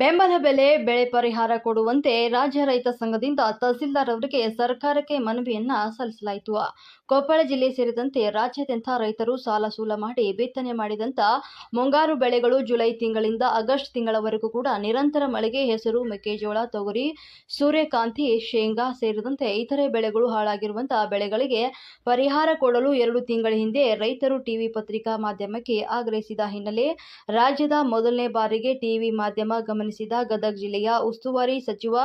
ಬೆಂಬಲ ಬೆಲೆ, ಬೆಳೆ ಪರಿಹಾರ ಕೊಡುವಂತೆ ರಾಜ್ಯ ರೈತ ಸಂಘದಿಂದ ತಹಸೀಲ್ದಾರ್ ಅವರಿಗೆ ಸರ್ಕಾರಕ್ಕೆ ಮನವಿಯನ್ನ ಸಲ್ಲಿಸಲಾಯಿತು. ಕೊಪ್ಪಳ ಜಿಲ್ಲೆ ಸೇರಿದಂತೆ ರಾಜ್ಯಾದ್ಯಂತ ರೈತರು ಸಾಲ ಸೂಲ ಮಾಡಿ ಬಿತ್ತನೆ ಮಾಡಿದಂತ ಮುಂಗಾರು ಬೆಳೆಗಳು ಜುಲೈ ತಿಂಗಳಿಂದ ಆಗಸ್ಟ್ ತಿಂಗಳವರೆಗೂ ಕೂಡ ನಿರಂತರ ಮಳೆಗೆ ಹೆಸರು ಮೆಕ್ಕೆಜೋಳ, ತೊಗರಿ, ಸೂರ್ಯಕಾಂತಿ, ಶೇಂಗಾ ಸೇರಿದಂತೆ ಇತರೆ ಬೆಳೆಗಳು ಹಾಳಾಗಿರುವಂತಹ ಬೆಳೆಗಳಿಗೆ ಪರಿಹಾರ ಕೊಡಲು ಎರಡು ತಿಂಗಳ ಹಿಂದೆ ರೈತರು ಟಿವಿ ಪತ್ರಿಕಾ ಮಾಧ್ಯಮಕ್ಕೆ ಆಗ್ರಹಿಸಿದ ಹಿನ್ನೆಲೆ ರಾಜ್ಯದ ಮೊದಲನೇ ಬಾರಿಗೆ ಟಿವಿ ಮಾಧ್ಯಮ ಗಮನಿಸಿದ ಗದಗ ಜಿಲ್ಲೆಯ ಉಸ್ತುವಾರಿ ಸಚಿವ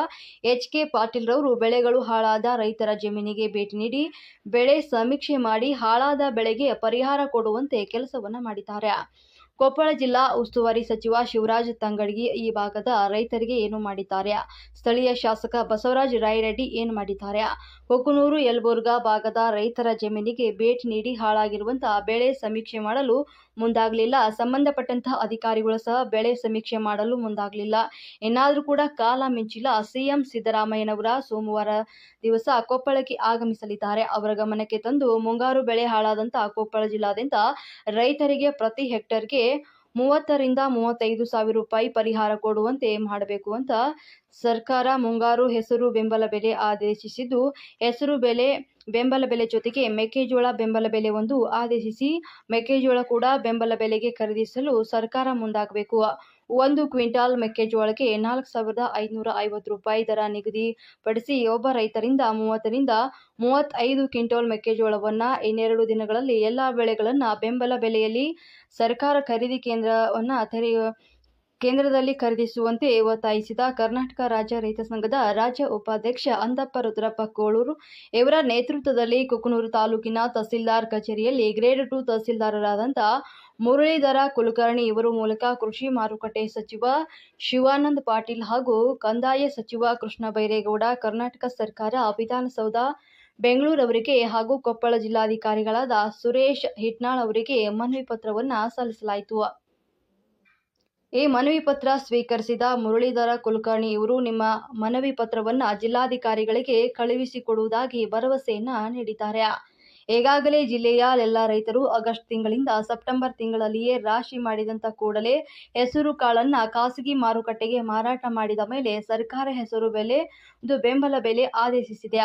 ಎಚ್ ಕೆ ಪಾಟೀಲ್ ರವರು ಬೆಳೆಗಳು ಹಾಳಾದ ರೈತರ ಜಮೀನಿಗೆ ಭೇಟಿ ನೀಡಿ ಬೆಳೆ ಸಮೀಕ್ಷೆ ಮಾಡಿ ಹಾಳಾದ ಬೆಳೆಗೆ ಪರಿಹಾರ ಕೊಡುವಂತೆ ಕೆಲಸವನ್ನ ಮಾಡಿದ್ದಾರೆ. ಕೊಪ್ಪಳ ಜಿಲ್ಲಾ ಉಸ್ತುವಾರಿ ಸಚಿವ ಶಿವರಾಜ್ ತಂಗಡಗಿ ಈ ಭಾಗದ ರೈತರಿಗೆ ಏನು ಮಾಡಿದ್ದಾರೆ? ಸ್ಥಳೀಯ ಶಾಸಕ ಬಸವರಾಜ ರಾಯರೆಡ್ಡಿ ಏನು ಮಾಡಿದ್ದಾರೆ? ಕೊಕ್ಕನೂರು ಯಲಬುರ್ಗಾ ಭಾಗದ ರೈತರ ಜಮೀನಿಗೆ ಭೇಟಿ ನೀಡಿ ಹಾಳಾಗಿರುವಂತಹ ಬೆಳೆ ಸಮೀಕ್ಷೆ ಮಾಡಲು ಮುಂದಾಗಲಿಲ್ಲ. ಸಂಬಂಧಪಟ್ಟಂತಹ ಅಧಿಕಾರಿಗಳು ಸಹ ಬೆಳೆ ಸಮೀಕ್ಷೆ ಮಾಡಲು ಮುಂದಾಗಲಿಲ್ಲ. ಇನ್ನಾದರೂ ಕೂಡ ಕಾಲ ಮಿಂಚಿಲ್ಲ. ಸಿಎಂ ಸಿದ್ದರಾಮಯ್ಯನವರ ಸೋಮವಾರ ದಿವಸ ಕೊಪ್ಪಳಕ್ಕೆ ಆಗಮಿಸಲಿದ್ದಾರೆ. ಅವರ ಗಮನಕ್ಕೆ ತಂದು ಮುಂಗಾರು ಬೆಳೆ ಹಾಳಾದಂತಹ ಕೊಪ್ಪಳ ಜಿಲ್ಲಾದ್ಯಂತ ರೈತರಿಗೆ ಪ್ರತಿ ಹೆಕ್ಟರ್ಗೆ ಮೂವತ್ತರಿಂದ ಮೂವತ್ತೈದು ಸಾವಿರ ರೂಪಾಯಿ ಪರಿಹಾರ ಕೊಡುವಂತೆ ಮಾಡಬೇಕು ಅಂತ ಸರ್ಕಾರ ಮುಂಗಾರು ಹೆಸರು ಬೆಂಬಲ ಬೆಲೆ ಆದೇಶಿಸಿದ್ದು, ಹೆಸರು ಬೆಲೆ ಬೆಂಬಲ ಬೆಲೆ ಜೊತೆಗೆ ಮೆಕ್ಕೆಜೋಳ ಬೆಂಬಲ ಬೆಲೆ ಒಂದು ಆದೇಶಿಸಿ ಮೆಕ್ಕೆಜೋಳ ಕೂಡ ಬೆಂಬಲ ಬೆಲೆಗೆ ಖರೀದಿಸಲು ಸರ್ಕಾರ ಮುಂದಾಗಬೇಕು. ಒಂದು ಕ್ವಿಂಟಾಲ್ ಮೆಕ್ಕೆಜೋಳಕ್ಕೆ ನಾಲ್ಕು ಸಾವಿರದ ಐದುನೂರ ಐವತ್ತು ರೂಪಾಯಿ ದರ ನಿಗದಿಪಡಿಸಿ ಒಬ್ಬ ರೈತರಿಂದ ಮೂವತ್ತರಿಂದ ಮೂವತ್ತೈದು ಕ್ವಿಂಟಾಲ್ ಮೆಕ್ಕೆಜೋಳವನ್ನು ಇನ್ನೆರಡು ದಿನಗಳಲ್ಲಿ ಎಲ್ಲ ಬೆಳೆಗಳನ್ನು ಬೆಂಬಲ ಬೆಲೆಯಲ್ಲಿ ಸರ್ಕಾರ ಖರೀದಿ ಕೇಂದ್ರವನ್ನು ತೆರೆಯ ಕೇಂದ್ರದಲ್ಲಿ ಖರೀದಿಸುವಂತೆ ಒತ್ತಾಯಿಸಿದ ಕರ್ನಾಟಕ ರಾಜ್ಯ ರೈತ ಸಂಘದ ರಾಜ್ಯ ಉಪಾಧ್ಯಕ್ಷ ಅಂದಪ್ಪ ರುದ್ರಪ್ಪ ಕೋಳೂರು ಇವರ ನೇತೃತ್ವದಲ್ಲಿ ಕುಕನೂರು ತಾಲೂಕಿನ ತಹಸೀಲ್ದಾರ್ ಕಚೇರಿಯಲ್ಲಿ ಗ್ರೇಡ್ ಟು ತಹಸೀಲ್ದಾರರಾದಂಥ ಮುರಳೀಧರ ಕುಲಕರ್ಣಿ ಇವರ ಮೂಲಕ ಕೃಷಿ ಮಾರುಕಟ್ಟೆ ಸಚಿವ ಶಿವಾನಂದ ಪಾಟೀಲ್ ಹಾಗೂ ಕಂದಾಯ ಸಚಿವ ಕೃಷ್ಣ ಬೈರೇಗೌಡ, ಕರ್ನಾಟಕ ಸರ್ಕಾರ, ವಿಧಾನಸೌಧ, ಬೆಂಗಳೂರು ಅವರಿಗೆ ಹಾಗೂ ಕೊಪ್ಪಳ ಜಿಲ್ಲಾಧಿಕಾರಿಗಳಾದ ಸುರೇಶ್ ಹಿಟ್ನಾಳ್ ಅವರಿಗೆ ಮನವಿ ಪತ್ರವನ್ನು ಸಲ್ಲಿಸಲಾಯಿತು. ಈ ಮನವಿ ಪತ್ರ ಸ್ವೀಕರಿಸಿದ ಮುರಳೀಧರ ಕುಲಕರ್ಣಿ ಇವರು ನಿಮ್ಮ ಮನವಿ ಪತ್ರವನ್ನು ಜಿಲ್ಲಾಧಿಕಾರಿಗಳಿಗೆ ಕಳುಹಿಸಿಕೊಡುವುದಾಗಿ ಭರವಸೆಯನ್ನ ನೀಡಿದ್ದಾರೆ. ಈಗಾಗಲೇ ಜಿಲ್ಲೆಯ ಎಲ್ಲ ರೈತರು ಆಗಸ್ಟ್ ತಿಂಗಳಿಂದ ಸೆಪ್ಟೆಂಬರ್ ತಿಂಗಳಲ್ಲಿಯೇ ರಾಶಿ ಮಾಡಿದಂಥ ಕೂಡಲೇ ಹೆಸರು ಕಾಳನ್ನು ಖಾಸಗಿ ಮಾರುಕಟ್ಟೆಗೆ ಮಾರಾಟ ಮಾಡಿದ ಮೇಲೆ ಸರ್ಕಾರ ಹೆಸರು ಬೆಲೆ ಬೆಂಬಲ ಬೆಲೆ ಆದೇಶಿಸಿದೆ.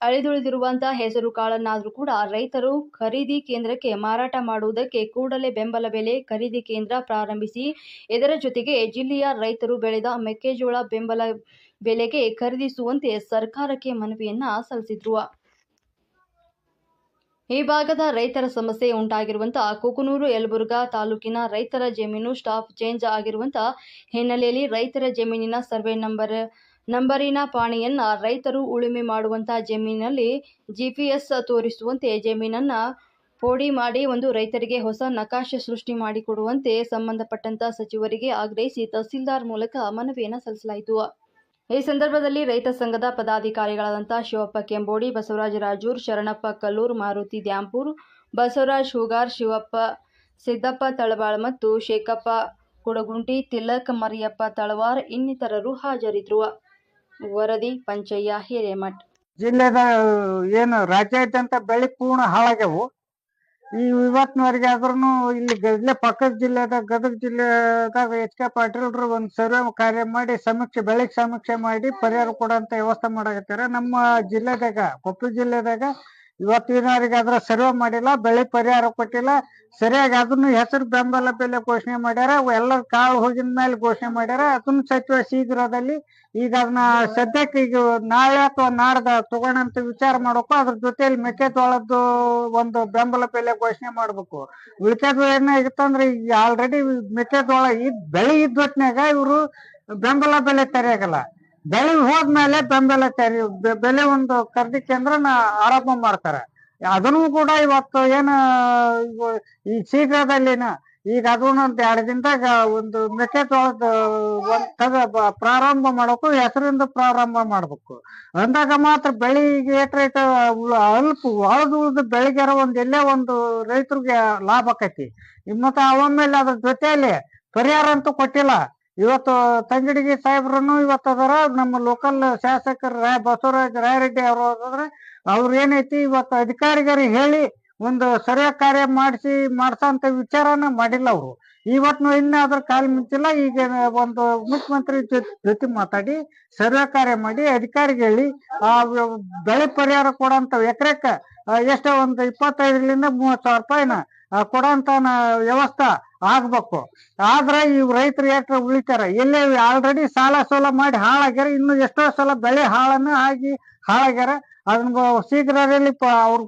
ಅಳಿದುಳಿದಿರುವಂತಹ ಹೆಸರು ಕಾಳನ್ನಾದರೂ ಕೂಡ ರೈತರು ಖರೀದಿ ಕೇಂದ್ರಕ್ಕೆ ಮಾರಾಟ ಮಾಡುವುದಕ್ಕೆ ಕೂಡಲೇ ಬೆಂಬಲ ಬೆಲೆ ಖರೀದಿ ಕೇಂದ್ರ ಪ್ರಾರಂಭಿಸಿ, ಇದರ ಜೊತೆಗೆ ಜಿಲ್ಲೆಯ ರೈತರು ಬೆಳೆದ ಮೆಕ್ಕೆಜೋಳ ಬೆಂಬಲ ಬೆಲೆಗೆ ಖರೀದಿಸುವಂತೆ ಸರ್ಕಾರಕ್ಕೆ ಮನವಿಯನ್ನ ಸಲ್ಲಿಸಿದ್ರು. ಈ ಭಾಗದ ರೈತರ ಸಮಸ್ಯೆ ಉಂಟಾಗಿರುವಂತಹ ಕುಕನೂರು, ಯಲಬುರ್ಗಾ ತಾಲೂಕಿನ ರೈತರ ಜಮೀನು ಸ್ಟಾಫ್ ಚೇಂಜ್ ಆಗಿರುವಂತಹ ಹಿನ್ನೆಲೆಯಲ್ಲಿ ರೈತರ ಜಮೀನಿನ ಸರ್ವೆ ನಂಬರ್ ನಂಬರಿನ ಪಾಣಿಯನ್ನ ರೈತರು ಉಳುಮೆ ಮಾಡುವಂತಹ ಜಮೀನಿನಲ್ಲಿ ಜಿಪಿಎಸ್ ತೋರಿಸುವಂತೆ ಜಮೀನನ್ನ ಪೋಡಿ ಮಾಡಿ ಒಂದು ರೈತರಿಗೆ ಹೊಸ ನಕಾಶೆ ಸೃಷ್ಟಿ ಮಾಡಿಕೊಡುವಂತೆ ಸಂಬಂಧಪಟ್ಟಂತ ಸಚಿವರಿಗೆ ಆಗ್ರಹಿಸಿ ತಹಸೀಲ್ದಾರ್ ಮೂಲಕ ಮನವಿಯನ್ನು ಸಲ್ಲಿಸಲಾಯಿತು. ಈ ಸಂದರ್ಭದಲ್ಲಿ ರೈತ ಸಂಘದ ಪದಾಧಿಕಾರಿಗಳಾದಂಥ ಶಿವಪ್ಪ ಕೆಂಬೋಡಿ, ಬಸವರಾಜ ರಾಜೂರ್, ಶರಣಪ್ಪ ಕಲ್ಲೂರ್, ಮಾರುತಿ ದ್ಯಾಂಪೂರ್, ಬಸವರಾಜ್ ಹೂಗಾರ್, ಶಿವಪ್ಪ ಸಿದ್ದಪ್ಪ ತಳಬಾಳ್ ಮತ್ತು ಶೇಖಪ್ಪ ಕುಡಗುಂಟಿ, ತಿಲಕ್ ಮರಿಯಪ್ಪ ತಳವಾರ್ ಇನ್ನಿತರರು ಹಾಜರಿದ್ದರು. ವರದಿ ಪಂಚಯ್ಯ ಹಿರೇಮಠ. ಜಿಲ್ಲೆದ, ಏನು, ರಾಜ್ಯಾದ್ಯಂತ ಬೆಳೆ ಪೂರ್ಣ ಹಾಳಾಗ್ಯವು. ಈ ಇವತ್ತಿನವರೆಗೆ ಆದ್ರೂ ಇಲ್ಲಿ ಗದ್ಲೆ, ಪಕ್ಕದ ಜಿಲ್ಲೆದ, ಗದಗ ಜಿಲ್ಲೆದಾಗ ಎಚ್ ಕೆ ಪಾಟೀಲ್ರು ಒಂದು ಸರ್ವೆ ಕಾರ್ಯ ಮಾಡಿ, ಸಮೀಕ್ಷೆ, ಬೆಳೆಗೆ ಸಮೀಕ್ಷೆ ಮಾಡಿ ಪರಿಹಾರ ಕೊಡುವಂತ ವ್ಯವಸ್ಥೆ ಮಾಡಕತ್ತಾರ ನಮ್ಮ ಜಿಲ್ಲೆದಾಗ ಕೊಪ್ಪಳ ಜಿಲ್ಲೆದಾಗ ಇವತ್ತಿನವರೆಗೆ ಅದರ ಸರ್ವೆ ಮಾಡಿಲ್ಲ, ಬೆಳೆ ಪರಿಹಾರ ಕೊಟ್ಟಿಲ್ಲ, ಸರಿಯಾಗಿ ಅದನ್ನು ಹೆಸರು ಬೆಂಬಲ ಬೆಲೆ ಘೋಷಣೆ ಮಾಡ್ಯಾರ ಎಲ್ಲ ಕಾಳು ಹೋಗಿದ ಮೇಲೆ ಘೋಷಣೆ ಮಾಡ್ಯಾರ, ಅದನ್ನ ಸಚಿವ ಶೀಘ್ರದಲ್ಲಿ ಈಗ ಅದನ್ನ ಸದ್ಯಕ್ಕೆ ಈಗ ನಾಳೆ ಅಥವಾ ನಾಡ್ದ ತಗೋಣಂತ ವಿಚಾರ ಮಾಡ್ಬೇಕು, ಅದ್ರ ಜೊತೆಯಲ್ಲಿ ಮೆಕ್ಕೆಜೋಳದ್ದು ಒಂದು ಬೆಂಬಲ ಬೆಲೆ ಘೋಷಣೆ ಮಾಡ್ಬೇಕು. ಉಳಿಕೆದು ಏನಾಗಿತ್ತಂದ್ರೆ ಈಗ ಆಲ್ರೆಡಿ ಮೆಕ್ಕೆಜೋಳ ಇದ್ ಬೆಳೆ ಇದ್ದೊತ್ನ್ಯಾಗ ಇವರು ಬೆಂಬಲ ಬೆಲೆ ತೆರೆಯಾಗಲ್ಲ ಬೆಳೆ ಹೋದ್ಮೇಲೆ ಬೆಂಬಲ ತೆರೆ ಬೆಲೆ ಒಂದು ಖರೀದಿ ಕೇಂದ್ರನ ಆರೋಪ ಮಾಡ್ತಾರೆ. ಅದನ್ನು ಕೂಡ ಇವತ್ತು ಏನ ಈ ಶೀಘ್ರದಲ್ಲಿನ, ಈಗ ಅದನ್ನ ಒಂದ್ ಎರಡು ದಿನದಾಗ ಒಂದು ಮೆಕ್ಕೆಜೋಳದ ಒಂದ್ ಪ್ರಾರಂಭ ಮಾಡಬೇಕು ಹೆಸರಿಂದ ಪ್ರಾರಂಭ ಮಾಡ್ಬೇಕು. ಅಂದಾಗ ಮಾತ್ರ ಬೆಳಿಗ್ಗೆ ಏಟ್ ರೇಟ್ ಅಲ್ಪ ಉಳ್ದ ಬೆಳಿಗ್ಯಾರ ಒಂದ್ ಎಲ್ಲೇ ಒಂದು ರೈತರಿಗೆ ಲಾಭ ಆಕೈತಿ. ಮತ್ತೆ ಅವಮೇಲೆ ಅದ್ರ ಜೊತೆಯಲ್ಲಿ ಪರಿಹಾರ ಅಂತೂ ಕೊಟ್ಟಿಲ್ಲ. ಇವತ್ತು ತಂಗಡಿಗೆ ಸಾಹೇಬ್ರನ್ನು ಇವತ್ತು ಅದರ. ನಮ್ಮ ಲೋಕಲ್ ಶಾಸಕರು ರಾಯ್ ಬಸವರಾಜ್ ರಾಯರೆಡ್ಡಿ ಅವರು ಅದಾರ ಅವ್ರ ಏನೈತಿ ಇವತ್ತು ಅಧಿಕಾರಿಗಳಿಗೆ ಹೇಳಿ ಒಂದು ಸರಿಯಾದ ಕಾರ್ಯ ಮಾಡಿಸಿ ಮಾಡ್ಸಂತ ವಿಚಾರನ ಮಾಡಿಲ್ಲ ಅವರು. ಇವತ್ತು ಇನ್ನೂ ಅದ್ರ ಕಾಲ್ ಮಿಂಚಿಲ್ಲ ಈಗ ಒಂದು ಮುಖ್ಯಮಂತ್ರಿ ಜೊತೆ ಮಾತಾಡಿ ಸರ್ವೆ ಕಾರ್ಯ ಮಾಡಿ, ಅಧಿಕಾರಿಗೆ ಹೇಳಿ, ಆ ಬೆಳೆ ಪರಿಹಾರ ಕೊಡಂತ ಎಕರೆಕ ಎಷ್ಟೋ ಒಂದು ಇಪ್ಪತ್ತೈದರಿಂದ ಮೂವತ್ತು ಸಾವಿರ ರೂಪಾಯಿನ ಕೊಡಂತ ವ್ಯವಸ್ಥೆ ಆಗ್ಬೇಕು. ಆದ್ರ ಇವ್ ರೈತರು ಎಷ್ಟ್ರ ಉಳಿತಾರ? ಎಲ್ಲೇ ಆಲ್ರೆಡಿ ಸಾಲ ಸೋಲ ಮಾಡಿ ಹಾಳಾಗ್ಯಾರ. ಇನ್ನು ಎಷ್ಟೋ ಸಲ ಬೆಳೆ ಹಾಳನ್ನ ಆಗಿ ಹಾಳಾಗ್ಯಾರ. ಅದನ್ನ ಶೀಘ್ರದಲ್ಲಿ ಅವ್ರ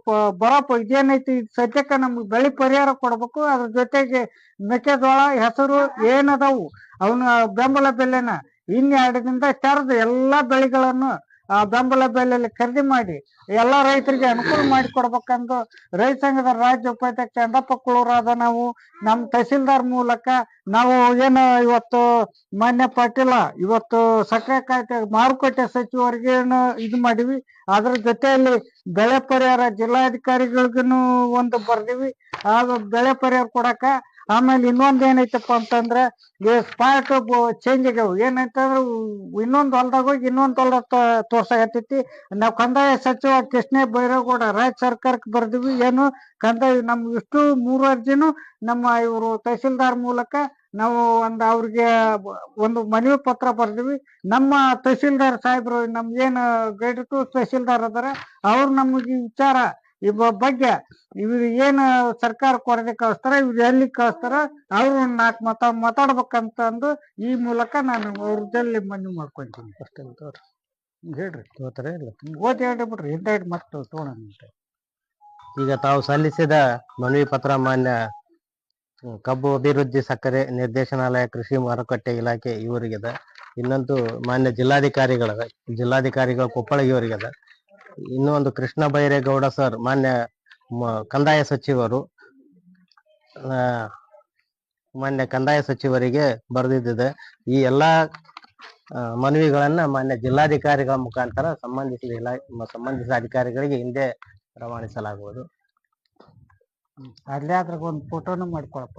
ಬರೋ ಇದೇನೈತಿ? ಇದ್ ಸದ್ಯಕ್ಕೆ ನಮ್ಗೆ ಬೆಳೆ ಪರಿಹಾರ ಕೊಡ್ಬೇಕು. ಅದ್ರ ಜೊತೆಗೆ ಮೆಕ್ಕೆಜೋಳ, ಹೆಸರು ಏನದಾವು? ಅವನ ಬೆಂಬಲ ಬೆಲೆನ. ಇನ್ನೆರಡದಿಂದ ತೆರೆದು ಎಲ್ಲಾ ಬೆಳೆಗಳನ್ನು ಆ ಬೆಂಬಲ ಬೆಲೆಯಲ್ಲಿ ಖರೀದಿ ಮಾಡಿ, ಎಲ್ಲಾ ರೈತರಿಗೆ ಅನುಕೂಲ ಮಾಡಿ ಕೊಡ್ಬೇಕಂದು ರೈತ ಸಂಘದ ರಾಜ್ಯ ಉಪಾಧ್ಯಕ್ಷ ಚಂದಪ್ಪ ಕುಳೂರಾದ ನಾವು, ನಮ್ ತಹಸೀಲ್ದಾರ್ ಮೂಲಕ ನಾವು ಏನು ಇವತ್ತು ಮಾನ್ಯ ಪಾಟೀಲ, ಇವತ್ತು ಸಕ್ಕರೆ ಖಾತೆ ಮಾರುಕಟ್ಟೆ ಸಚಿವರಿಗೆ ಇದು ಮಾಡಿವಿ. ಅದ್ರ ಜೊತೆಯಲ್ಲಿ ಬೆಳೆ ಪರಿಹಾರ ಜಿಲ್ಲಾಧಿಕಾರಿಗಳಿಗೂ ಒಂದು ಬರ್ದಿವಿ. ಆ ಬೆಳೆ ಪರಿಹಾರ ಕೊಡಕ ಆಮೇಲೆ ಇನ್ನೊಂದ್ ಏನೈತಪ್ಪ ಅಂತಂದ್ರ ಸ್ಪಾಟ್ ಚೇಂಜ್ ಆಗ್ಯಾವ ಏನಂತಂದ್ರ ಇನ್ನೊಂದ್ ಹೊಲ್ದಾಗ ಹೋಗಿ ಇನ್ನೊಂದ್ ಹೊಲ್ದಾಗ ತೋರ್ಸಾಕತ್ತೈತಿ. ನಾವ್ ಕಂದಾಯ ಸಚಿವ ಕೃಷ್ಣ ಬೈರೇಗೌಡ ರಾಜ್ಯ ಸರ್ಕಾರಕ್ಕೆ ಬರ್ದಿವಿ, ಏನು ಕಂದಾಯ, ನಮ್ ಇಷ್ಟು ಮೂರು ಅರ್ಜಿನು ನಮ್ಮ ಇವರು ತಹಸೀಲ್ದಾರ್ ಮೂಲಕ ನಾವು ಒಂದು ಅವ್ರಿಗೆ ಒಂದು ಮನವಿ ಪತ್ರ ಬರ್ದಿವಿ. ನಮ್ಮ ತಹಸೀಲ್ದಾರ್ ಸಾಹೇಬ್ರು ನಮ್ಗೇನ್ ಗೈಡ್ ಟು ತಹಸೀಲ್ದಾರ್ ಅದಾರ, ಅವ್ರು ನಮಗೆ ವಿಚಾರ ಈ ಬಗ್ಗೆ ಇವ್ರು ಏನು ಸರ್ಕಾರ ಕೊರತೆ ಕಳಿಸ್ತಾರ ಇವ್ರು ಎಲ್ಲಿ ಕಳಿಸ್ತಾರ ಅವ್ರು ನಾಲ್ಕು ಮಾತಾ ಮಾತಾಡ್ಬೇಕಂತ ಅಂದು ಈ ಮೂಲಕ ನಾನು ಅವ್ರ ಜೊತೆ ಮನವಿ ಮಾಡ್ಕೊಂತೀನಿ ಅಷ್ಟೇ ಹೇಳ್ರಿ. ಓದಿ ಇಲ್ಲ. ಬಿಡ್ರಿ. ಹೇಳ್ರಿ ಬಿಡ್ರಿ ಹಿಂದೈಡ್ ಮತ್ತೆ ತಗೊಳೋಣ ಈಗ ತಾವು ಸಲ್ಲಿಸಿದ ಮನವಿ ಪತ್ರ ಮಾನ್ಯ ಕಬ್ಬು ಅಭಿವೃದ್ಧಿ ಸಕ್ಕರೆ ನಿರ್ದೇಶನಾಲಯ ಕೃಷಿ ಮಾರುಕಟ್ಟೆ ಇಲಾಖೆ ಇವರಿಗದ. ಇನ್ನೊಂದು ಮಾನ್ಯ ಜಿಲ್ಲಾಧಿಕಾರಿಗಳ ಜಿಲ್ಲಾಧಿಕಾರಿಗಳ ಕೊಪ್ಪಳ ಇವರಿಗದ. ಇನ್ನೂ ಒಂದು ಕೃಷ್ಣ ಬೈರೇಗೌಡ ಸರ್, ಮಾನ್ಯ ಕಂದಾಯ ಸಚಿವರು ಮಾನ್ಯ ಕಂದಾಯ ಸಚಿವರಿಗೆ ಬರೆದಿದ್ದಿದೆ. ಈ ಎಲ್ಲಾ ಮನವಿಗಳನ್ನ ಮಾನ್ಯ ಜಿಲ್ಲಾಧಿಕಾರಿಗಳ ಮುಖಾಂತರ ಸಂಬಂಧಿಸಿದ ಇಲಾ ಸಂಬಂಧಿಸಿದ ಅಧಿಕಾರಿಗಳಿಗೆ ಹಿಂದೆ ರವಾನಿಸಲಾಗುವುದು. ಅಲ್ಲೇ ಅದ್ರಾಗ ಒಂದು ಫೋಟೋನು ಮಾಡ್ಕೊಳಪ್ಪ.